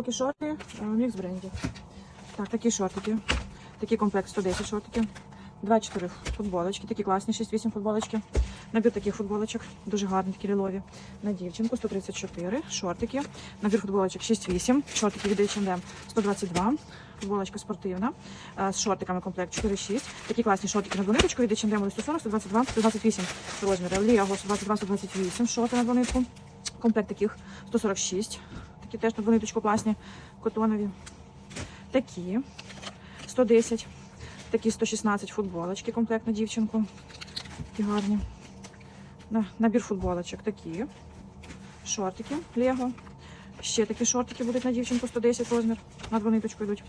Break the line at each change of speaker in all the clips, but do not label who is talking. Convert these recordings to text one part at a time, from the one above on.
Такі шорти, е, мікс брендів. Так, такі шортики. Такий комплект 110 шортиків. 2-4 футболочки, такі класні, 6-8 футболочки. Набір таких футболочок, дуже гарні, такі лілові. На дівчинку 134 шортики. Набір футболочок 6-8, шортики від H&M 122. Футболочка спортивна е, з шортиками комплект 4-6. Такі класні шортики на двониточку від H&M 140, 122, 128 розміри. Ліаго 122, 128 шорти на двонитку. Комплект таких 146. Такі теж на двониточку класні, котонові. Такі 110. Такі 116 футболочки, комплект на дівчинку. Такі гарні. На- Набір футболочок такі. Шортики Лего. Ще такі шортики будуть на дівчинку 110 розмір. На двониточку йдуть.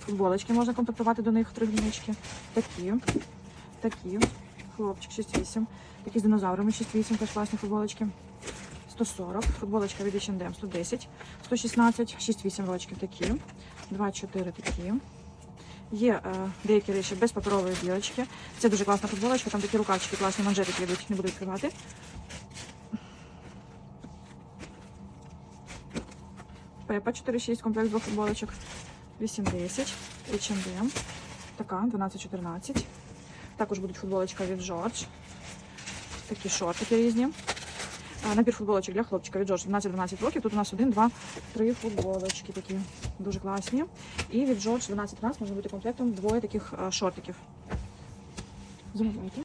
Футболочки можна комплектувати до них три гріночки. Такі. Такі. Хлопчик 6-8. Такі з динозаврами 6-8, теж класні футболочки. 140. Футболочка від H&M 110. 116, 6-8 рочків такі. 2-4 такі. Є е, деякі речі без паперової бірочки. Це дуже класна футболочка, там такі рукавчики класні манжетики йдуть, не буду відкривати. Пепа 4-6, комплект двох футболочок. 8-10, H&M. Така, 12-14. Також будуть футболочка від George. Такі шортики різні. Набір футболочок для хлопчика від Джордж 12-12 років. Тут у нас 1, 2, 3 футболочки такі дуже класні. І від Джордж 12 раз може бути комплектом двоє таких шортиків. Замовляйте.